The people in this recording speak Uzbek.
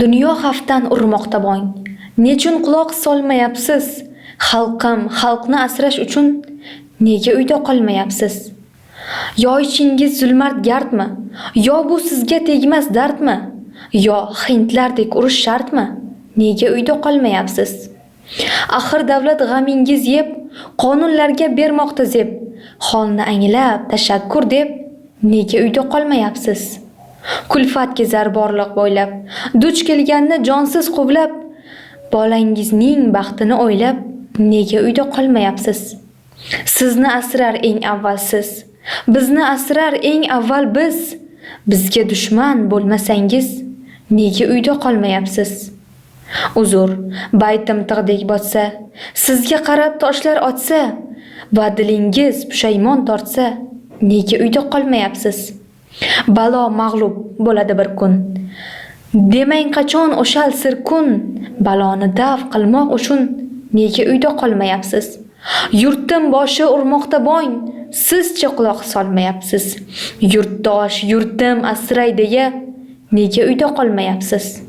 Dunyo xavfdan urmoqda bong. Nechun quloq solmayapsiz? Xalqim, xalqni asrash uchun nega uyda qolmayapsiz? Yo ichingiz zulmat gardmi? Yo bu sizga tegmas dardmi? Yo hindlardek urush shartmi? Nega uyda qolmayapsiz? Axir davlat g'amingiz yeb, qonunlarga bermoqda zeb. Holni anglab, tashakkur deb nega uyda qolmayapsiz? Kulfatga zarborliq bo'ylab, duch kelganni jonsiz quvlab, bolangizning baxtini o'ylab, nega uyda qolmayapsiz? Sizni asrar eng avval siz, bizni asrar eng avval biz. Bizga dushman bo'lmasangiz, nega uyda qolmayapsiz? Uzr, baytim tig'dek botsa, sizga qarab toshlar otsa va dilingiz pushaymon tortsa, nega uyda qolmayapsiz? Balo mag'lub bo'ladi bir kun. Demang qachon o'shal sir kun, baloni daf qilmoq uchun nega uyda qolmayapsiz? Yurtim boshi urmoqda bong, sizcha quloq solmayapsiz? Yurtdosh, yurtim asray deya nega uyda qolmayapsiz?